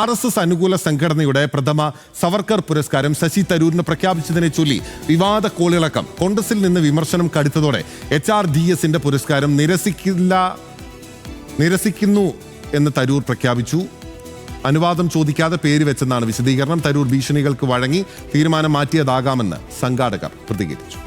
R S S അനുകൂല സംഘടനയുടെ പ്രഥമ സവർക്കർ പുരസ്കാരം ശശി തരൂരിന് പ്രഖ്യാപിച്ചതിനെ ചൊല്ലി വിവാദ കോളിളക്കം കോൺഗ്രസിൽ നിന്ന് വിമർശനം കടുത്തതോടെ എച്ച് ആർ ഡി എസിന്റെ പുരസ്കാരം നിരസിക്കില്ല നിരസിക്കുന്നു എന്ന് തരൂർ പ്രഖ്യാപിച്ചു. അനുവാദം ചോദിക്കാതെ പേര് വെച്ചെന്നാണ് വിശദീകരണം. തരൂർ ഭീഷണികൾക്ക് വഴങ്ങി തീരുമാനം മാറ്റിയതാകാമെന്ന് സംഘാടകർ പ്രതികരിച്ചു.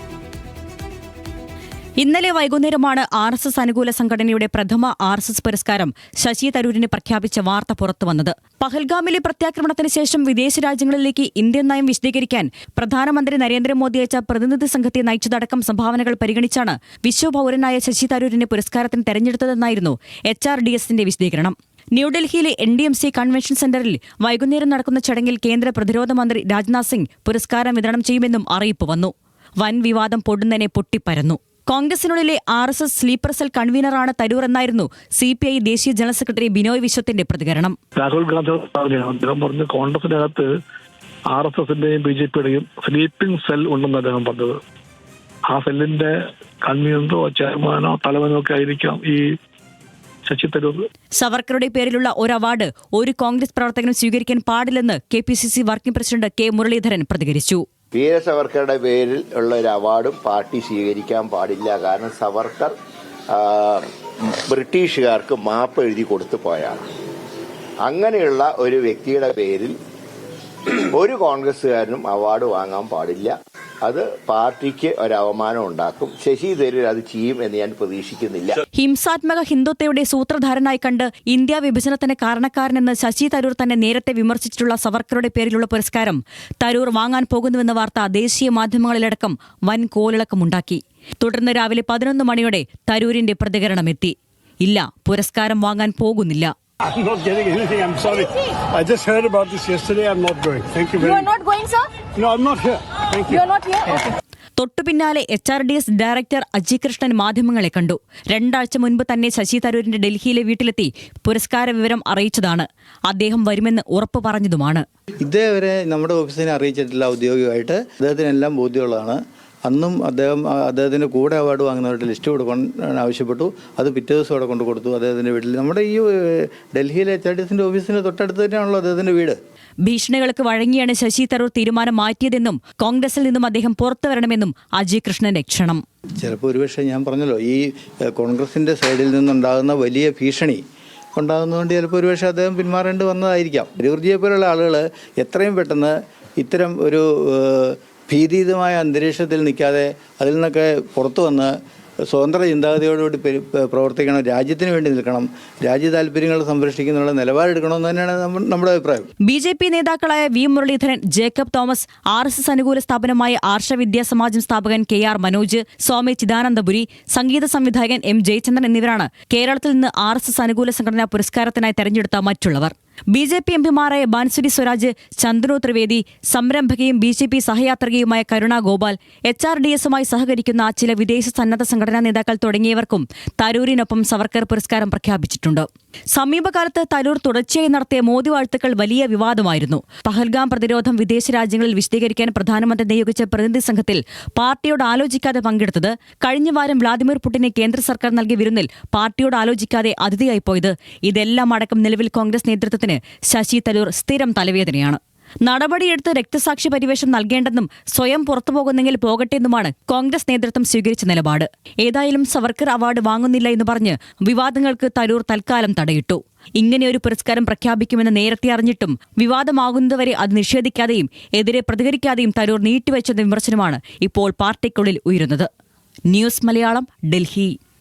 ഇന്നലെ വൈകുന്നേരമാണ് ആർ എസ് എസ് അനുകൂല സംഘടനയുടെ പ്രഥമ ആർ എസ് എസ് പുരസ്കാരം ശശി തരൂരിന് പ്രഖ്യാപിച്ച വാർത്ത പുറത്തുവന്നത് പഹൽഗാമിലെ പ്രത്യാക്രമണത്തിന് ശേഷം വിദേശ രാജ്യങ്ങളിലേക്ക് ഇന്ത്യൻ നയം വിശദീകരിക്കാൻ പ്രധാനമന്ത്രി നരേന്ദ്രമോദി അയച്ച പ്രതിനിധി സംഘത്തെ നയിച്ചതടക്കം സംഭാവനകൾ പരിഗണിച്ചാണ് വിശ്വപൌരനായ ശശി തരൂരിനെ പുരസ്കാരത്തിന് തെരഞ്ഞെടുത്തതെന്നായിരുന്നു എച്ച് ആർ ഡി എസിന്റെ വിശദീകരണം. ന്യൂഡൽഹിയിലെ N D M C convention സെന്ററിൽ വൈകുന്നേരം നടക്കുന്ന ചടങ്ങിൽ കേന്ദ്ര പ്രതിരോധ മന്ത്രി രാജ്നാഥ് സിംഗ് പുരസ്കാരം വിതരണം ചെയ്യുമെന്നും അറിയിപ്പ് വന്നു. വൻ വിവാദം പൊടുന്നനെ പൊട്ടിപ്പരന്നു. കോൺഗ്രസിനുള്ളിലെ R S S sleeper cell കൺവീനറാണ് Tharoor എന്നായിരുന്നു സി പി ഐ ദേശീയ ജനറൽ സെക്രട്ടറി ബിനോയ് വിശ്വത്തിന്റെ പ്രതികരണം. രാഹുൽ ഗാന്ധി അദ്ദേഹം പറഞ്ഞു കോൺഗ്രസിനകത്ത് ആർ എസ് എസിന്റെയും ബി ജെ പിയുടെയും സ്ലീപ്പിംഗ് സെൽ ഉണ്ടെന്ന് അദ്ദേഹം പറഞ്ഞത്. ആ സെല്ലിന്റെ കൺവീനറോ ചെയർമാനോ തലവനോ ഒക്കെ ആയിരിക്കാം ഈ ശശി തരൂർ. സവർക്കറുടെ പേരിലുള്ള ഒരു അവാർഡ് ഒരു കോൺഗ്രസ് പ്രവർത്തകനും സ്വീകരിക്കാൻ പാടില്ലെന്ന് K P C C working president K Muraleedharan പ്രതികരിച്ചു. വീര സവർക്കറുടെ പേരിൽ ഉള്ള ഒരു അവാർഡും പാർട്ടി സ്വീകരിക്കാൻ പാടില്ല. കാരണം സവർക്കർ ബ്രിട്ടീഷുകാർക്ക് മാപ്പ് എഴുതി കൊടുത്തു പോയാണ്. അങ്ങനെയുള്ള ഒരു വ്യക്തിയുടെ പേരിൽ ഒരു കോൺഗ്രസ്സുകാരനും അവാർഡ് വാങ്ങാൻ പാടില്ല. അത് പാർട്ടിക്ക് ഒരു അവമാനം ഉണ്ടാക്കും. ശശി തരൂർ അത് ചെയ്യും എന്ന് ഞാൻ പ്രതീക്ഷിക്കുന്നില്ല. ഹിംസാത്മക ഹിന്ദുത്വയുടെ സൂത്രധാരനായി കണ്ട് ഇന്ത്യ വിഭജനത്തിന് കാരണക്കാരനെന്ന് ശശി തരൂർ തന്നെ നേരത്തെ വിമർശിച്ചിട്ടുള്ള സവർക്കറുടെ പേരിലുള്ള പുരസ്കാരം തരൂർ വാങ്ങാൻ പോകുന്നുവെന്ന വാർത്ത ദേശീയ മാധ്യമങ്ങളിലടക്കം വൻ കോലിളക്കമുണ്ടാക്കി. തുടർന്ന് രാവിലെ പതിനൊന്ന് മണിയോടെ തരൂരിന്റെ പ്രതികരണമെത്തി ഇല്ല പുരസ്കാരം വാങ്ങാൻ പോകുന്നില്ല. I'm not getting anything. I'm sorry. I just heard about this yesterday. I'm not going. Thank you very much. You are not going, sir? No, I'm not here. Thank you. You are not here? Okay. തൊട്ടു പിന്നാലെ H R D S director Aji Krishnan മാധ്യമങ്ങളെ കണ്ടു രണ്ടാഴ്ച മുൻപ് തന്നെ ശശി തരൂരിന്റെ ഡൽഹിയിലെ വീട്ടിലെത്തി പുരസ്കാര വിവരം അറിയിച്ചതാണ് അദ്ദേഹം വരുമെന്ന് ഉറപ്പ് പറഞ്ഞതുമാണ് ഇതേവരെ നമ്മുടെ ഓഫീസിനെ അറിയിച്ചിട്ടില്ല ഔദ്യോഗികമായിട്ട് അദ്ദേഹത്തിനെല്ലാം ബോധ്യമുള്ളതാണ് അന്നും അദ്ദേഹം അദ്ദേഹത്തിന്റെ കൂടെ അവാർഡ് വാങ്ങുന്നവരുടെ ലിസ്റ്റ് കൊടുക്കാൻ ആവശ്യപ്പെട്ടു. അത് പിറ്റേ ദിവസം അവിടെ കൊണ്ട് കൊടുത്തു അദ്ദേഹത്തിന്റെ വീട്ടിൽ. നമ്മുടെ ഈ ഡൽഹിയിലെ എച്ച് ആർ ഡി എസിന്റെ ഓഫീസിന് തൊട്ടടുത്ത് തന്നെയാണല്ലോ അദ്ദേഹത്തിന്റെ വീട്. ഭീഷണികൾക്ക് വഴങ്ങിയാണ് ശശി തരൂർ തീരുമാനം മാറ്റിയതെന്നും കോൺഗ്രസിൽ നിന്നും അദ്ദേഹം പുറത്തു വരണമെന്നും അജയ് കൃഷ്ണന്റെ ക്ഷണം ചിലപ്പോൾ ഒരുപക്ഷെ ഞാൻ പറഞ്ഞല്ലോ ഈ കോൺഗ്രസിന്റെ സൈഡിൽ നിന്നുണ്ടാകുന്ന വലിയ ഭീഷണി ഉണ്ടാകുന്നതുകൊണ്ട് ചിലപ്പോൾ ഒരുപക്ഷെ അദ്ദേഹം പിന്മാറേണ്ടി വന്നതായിരിക്കാം. രൂർജിയെ പോലുള്ള ആളുകൾ എത്രയും പെട്ടെന്ന് ഇത്തരം ഒരു ഏഹ്, ഭീതിതമായ അന്തരീക്ഷത്തിൽ നിൽക്കാതെ അതിൽ നിന്നൊക്കെ പുറത്തു വന്ന് സ്വതന്ത്ര ചിന്താഗതിയോടുകൂടി പെരു- പ്രവർത്തിക്കണം രാജ്യത്തിന് വേണ്ടി നിൽക്കണം രാജ്യ താല്പര്യങ്ങൾ സംരക്ഷിക്കുന്നുള്ള നിലപാടെടുക്കണമെന്ന് തന്നെയാണ് നമ്മ- നമ്മുടെ അഭിപ്രായം. ബി ജെ പി നേതാക്കളായ V Muraleedharan Jacob Thomas R S S അനുകൂല സ്ഥാപനമായ ആർഷ വിദ്യാ സമാജം സ്ഥാപകൻ കെ ആർ മനോജ് സ്വാമി ചിദാനന്ദപുരി സംഗീത സംവിധായകൻ എം ജയചന്ദ്രൻ എന്നിവരാണ് കേരളത്തിൽ നിന്ന് ആർ എസ് എസ് അനുകൂല സംഘടനാ പുരസ്കാരത്തിനായി തെരഞ്ഞെടുത്ത മറ്റുള്ളവർ. ബി ജെ പി എംപിമാരായ ബാൻസുരി സ്വരാജ് ചന്ദ്രു ത്രിവേദി സംരംഭകയും B J P സഹയാത്രികയുമായ Karuna Gopal H R D എസുമായി സഹകരിക്കുന്ന ചില വിദേശ സന്നദ്ധ സംഘടനാ നേതാക്കൾ തുടങ്ങിയവർക്കും തരൂരിനൊപ്പം സവർക്കർ പുരസ്കാരം പ്രഖ്യാപിച്ചിട്ടുണ്ട്. സമീപകാലത്ത് തരൂർ തുടർച്ചയായി നടത്തിയ മോദി വാഴ്ത്തുക്കൾ വലിയ വിവാദമായിരുന്നു. പഹൽഗാം പ്രതിരോധം വിദേശ രാജ്യങ്ങളിൽ വിശദീകരിക്കാൻ പ്രധാനമന്ത്രി നിയോഗിച്ച പ്രതിനിധി സംഘത്തിൽ പാർട്ടിയോട് ആലോചിക്കാതെ പങ്കെടുത്തത് കഴിഞ്ഞ വാരം വ്ളാദിമിർ പുടിനെ കേന്ദ്ര സർക്കാർ നൽകിയ വിരുന്നിൽ പാർട്ടിയോട് ആലോചിക്കാതെ അതിഥിയായി പോയത്. ഇതെല്ലാം അടക്കം നിലവിൽ കോൺഗ്രസ് നേതൃത്വത്തിന് ശശി തരൂർ സ്ഥിരം തലവേദനയാണ്. നടപടിയെടുത്ത് രക്തസാക്ഷി പരിവേഷം നൽകേണ്ടെന്നും സ്വയം പുറത്തുപോകുന്നെങ്കിൽ പോകട്ടെ എന്നുമാണ് കോൺഗ്രസ് നേതൃത്വം സ്വീകരിച്ച നിലപാട്. ഏതായാലും സവർക്കർ അവാർഡ് വാങ്ങുന്നില്ല എന്ന് പറഞ്ഞ് വിവാദങ്ങൾക്ക് തരൂർ തൽക്കാലം തടയിട്ടു. ഇങ്ങനെയൊരു പുരസ്കാരം പ്രഖ്യാപിക്കുമെന്ന് നേരത്തെ അറിഞ്ഞിട്ടും വിവാദമാകുന്നതുവരെ അത് നിഷേധിക്കാതെയും എതിരെ പ്രതികരിക്കാതെയും തരൂർ നീട്ടിവെച്ചെന്ന വിമർശനമാണ് ഇപ്പോൾ പാർട്ടിക്കുള്ളിൽ ഉയരുന്നത്. ന്യൂസ് മലയാളം ഡൽഹി.